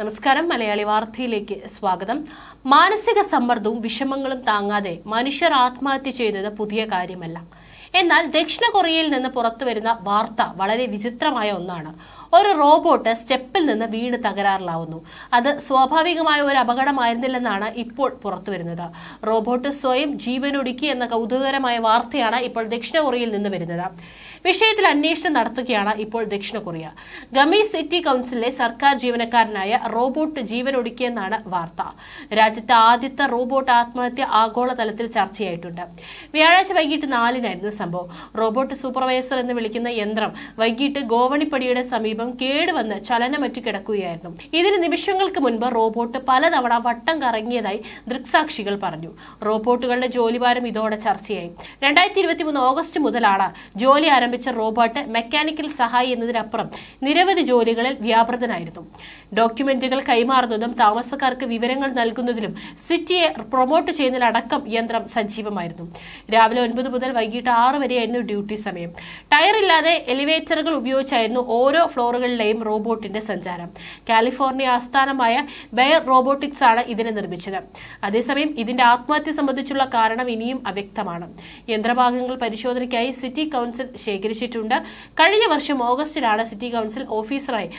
നമസ്കാരം. മലയാളി വാർത്തയിലേക്ക് സ്വാഗതം. മാനസിക സമ്മർദ്ദവും വിഷമങ്ങളും താങ്ങാതെ മനുഷ്യർ ആത്മഹത്യ ചെയ്തത് പുതിയ കാര്യമല്ല. എന്നാൽ ദക്ഷിണ കൊറിയയിൽ നിന്ന് പുറത്തു വരുന്ന വാർത്ത വളരെ വിചിത്രമായ ഒന്നാണ്. ഒരു റോബോട്ട് സ്റ്റെപ്പിൽ നിന്ന് വീണ് തകരാറിലാവുന്നു. അത് സ്വാഭാവികമായ ഒരു അപകടമായിരുന്നില്ലെന്നാണ് ഇപ്പോൾ പുറത്തു വരുന്നത്. റോബോട്ട് സ്വയം ജീവനൊടുക്കി എന്ന കൗതുകകരമായ വാർത്തയാണ് ഇപ്പോൾ ദക്ഷിണ കൊറിയയിൽ നിന്ന് വരുന്നത്. വിഷയത്തിൽ അന്വേഷണം നടത്തുകയാണ് ഇപ്പോൾ ദക്ഷിണ കൊറിയ. ഗമി സിറ്റി കൗൺസിലിലെ സർക്കാർ ജീവനക്കാരനായ റോബോട്ട് ജീവനൊടുക്കിയെന്നാണ് വാർത്ത. രാജ്യത്തെ ആദ്യത്തെ റോബോട്ട് ആത്മഹത്യ ആഗോളതലത്തിൽ ചർച്ചയായിട്ടുണ്ട്. വ്യാഴാഴ്ച വൈകിട്ട് നാലിനായിരുന്നു സംഭവം. റോബോട്ട് സൂപ്പർവൈസർ എന്ന് വിളിക്കുന്ന യന്ത്രം വൈകിട്ട് ഗോവണിപ്പടിയുടെ സമീപം കേടുവന്ന് ചലനമറ്റു കിടക്കുകയായിരുന്നു. ഇതിന് നിമിഷങ്ങൾക്ക് മുൻപ് റോബോട്ട് പലതവണ വട്ടം കറങ്ങിയതായി ദൃക്സാക്ഷികൾ പറഞ്ഞു. റോബോട്ടുകളുടെ ജോലിഭാരം ഇതോടെ ചർച്ചയായി. രണ്ടായിരത്തി ഇരുപത്തി മൂന്ന് ഓഗസ്റ്റ് മുതലാണ് ജോലി ആരംഭിച്ച റോബോട്ട് മെക്കാനിക്കൽ സഹായി എന്നതിനപ്പുറം നിരവധി ജോലികളിൽ വ്യാപൃതനായിരുന്നു. ഡോക്യുമെന്റുകൾ കൈമാറുന്നതും താമസക്കാർക്ക് വിവരങ്ങൾ നൽകുന്നതിലും സിറ്റിയെ പ്രൊമോട്ട് ചെയ്യുന്നതിലടക്കം യന്ത്രം സജീവമായിരുന്നു. രാവിലെ ഒൻപത് മുതൽ വൈകിട്ട് ആറ് വരെയായിരുന്നു ഡ്യൂട്ടി സമയം. ടയർ ഇല്ലാതെ എലിവേറ്ററുകൾ ഉപയോഗിച്ചായിരുന്നു ഓരോ ഫ്ലോറുകളിലെയും റോബോട്ടിന്റെ സഞ്ചാരം. കാലിഫോർണിയ ആസ്ഥാനമായ ബെയർ റോബോട്ടിക്സ് ആണ് ഇതിനെ നിർമ്മിച്ചത്. അതേസമയം ഇതിന്റെ ആത്മഹത്യ സംബന്ധിച്ചുള്ള കാരണം ഇനിയും അവ്യക്തമാണ്. യന്ത്രഭാഗങ്ങൾ പരിശോധനയ്ക്കായി സിറ്റി കൗൺസിൽ ശേഖരിച്ചിട്ടുണ്ട്. കഴിഞ്ഞ വർഷം ഓഗസ്റ്റിലാണ് സിറ്റി കൗൺസിൽ ഓഫീസറായി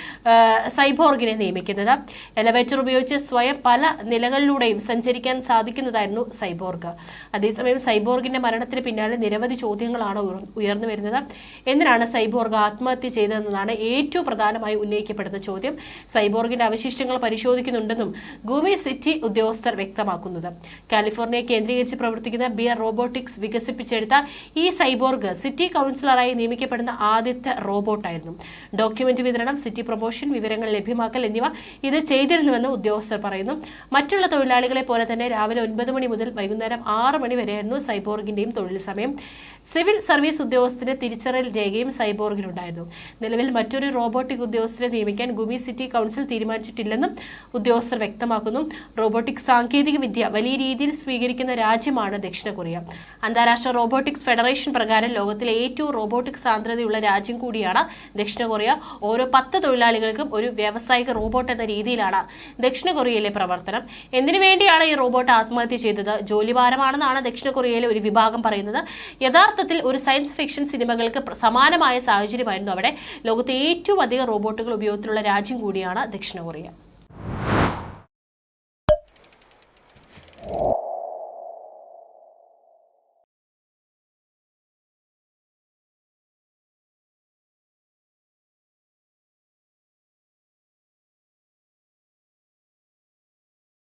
സൈബോർഗിനെ നിയമിക്കുന്നത്. എലവേറ്റർ ഉപയോഗിച്ച് സ്വയം പല നിലകളിലൂടെയും സഞ്ചരിക്കാൻ സാധിക്കുന്നതായിരുന്നു സൈബോർഗ്. അതേസമയം സൈബോർഗിന്റെ മരണത്തിന് പിന്നാലെ നിരവധി ചോദ്യങ്ങളാണ് ഉയർ- ഉയർന്നു വരുന്നത്. എന്തിനാണ് സൈബോർഗ് ആത്മഹത്യ ചെയ്തതെന്നതാണ് ഏറ്റവും പ്രധാനമായി ഉന്നയിക്കപ്പെടുന്ന ചോദ്യം. സൈബോർഗിന്റെ അവശിഷ്ടങ്ങൾ പരിശോധിക്കുന്നുണ്ടെന്നും ഗൂമി സിറ്റി ഉദ്യോഗസ്ഥർ വ്യക്തമാക്കുന്നത്. കാലിഫോർണിയ കേന്ദ്രീകരിച്ച് പ്രവർത്തിക്കുന്ന ബിയർ റോബോട്ടിക്സ് വികസിപ്പിച്ചെടുത്ത ഈ സൈബോർഗ് സിറ്റി കൗൺസിലറായി നിയമിക്കപ്പെടുന്ന ആദ്യത്തെ റോബോട്ടായിരുന്നു. ഡോക്യുമെന്റ് വിതരണം സിറ്റി പ്രൊമോഷൻ വിവരങ്ങൾ ലഭ്യമാക്കൽ എന്നിവ ഇത് ചെയ്തിരുന്നുവെന്ന് ഉദ്യോഗസ്ഥർ പറയുന്നു. മറ്റുള്ള തൊഴിലാളികളെ പോലെ തന്നെ രാവിലെ ഒൻപത് മണി മുതൽ വൈകുന്നേരം ആറ് മണി വരെയായിരുന്നു സൈബോർഗിന്റെയും തൊഴിൽ സമയം. സിവിൽ സർവീസ് ഉദ്യോഗസ്ഥന്റെ തിരിച്ചറിയൽ രേഖയും സൈബോർഗിനുണ്ടായിരുന്നു നിലവിൽ മറ്റൊരു റോബോട്ടിക് ഉദ്യോഗസ്ഥരെ നിയമിക്കാൻ ഗുമി സിറ്റി കൗൺസിൽ തീരുമാനിച്ചിട്ടില്ലെന്നും ഉദ്യോഗസ്ഥർ വ്യക്തമാക്കുന്നു. റോബോട്ടിക് സാങ്കേതിക വിദ്യ വലിയ രീതിയിൽ സ്വീകരിക്കുന്ന രാജ്യമാണ് ദക്ഷിണ കൊറിയ. അന്താരാഷ്ട്ര റോബോട്ടിക്സ് ഫെഡറേഷൻ പ്രകാരം ലോകത്തിലെ ഏറ്റവും റോബോട്ടിക് സാന്ദ്രതയുള്ള രാജ്യം കൂടിയാണ് ദക്ഷിണ കൊറിയ. ഓരോ പത്ത് തൊഴിലാളികൾക്കും ഒരു വ്യാവസായിക റോബോട്ട് എന്ന രീതിയിലാണ് ദക്ഷിണ കൊറിയയിലെ പ്രവർത്തനം. എന്തിനു വേണ്ടിയാണ് ഈ റോബോട്ട് ആത്മഹത്യ ചെയ്തത്? ജോലിഭാരമാണെന്നാണ് ദക്ഷിണ കൊറിയയിലെ ഒരു വിഭാഗം പറയുന്നത്. യഥാർത്ഥത്തിൽ ഒരു സയൻസ് ഫിക്ഷൻ സിനിമകൾക്ക് സമാനമായ സാഹചര്യമായിരുന്നു അവിടെ. ലോകത്തെ ഏറ്റവും അധികം റോബോട്ടുകൾ ഉപയോഗത്തിലുള്ള രാജ്യം കൂടിയാണ് ദക്ഷിണ കൊറിയ.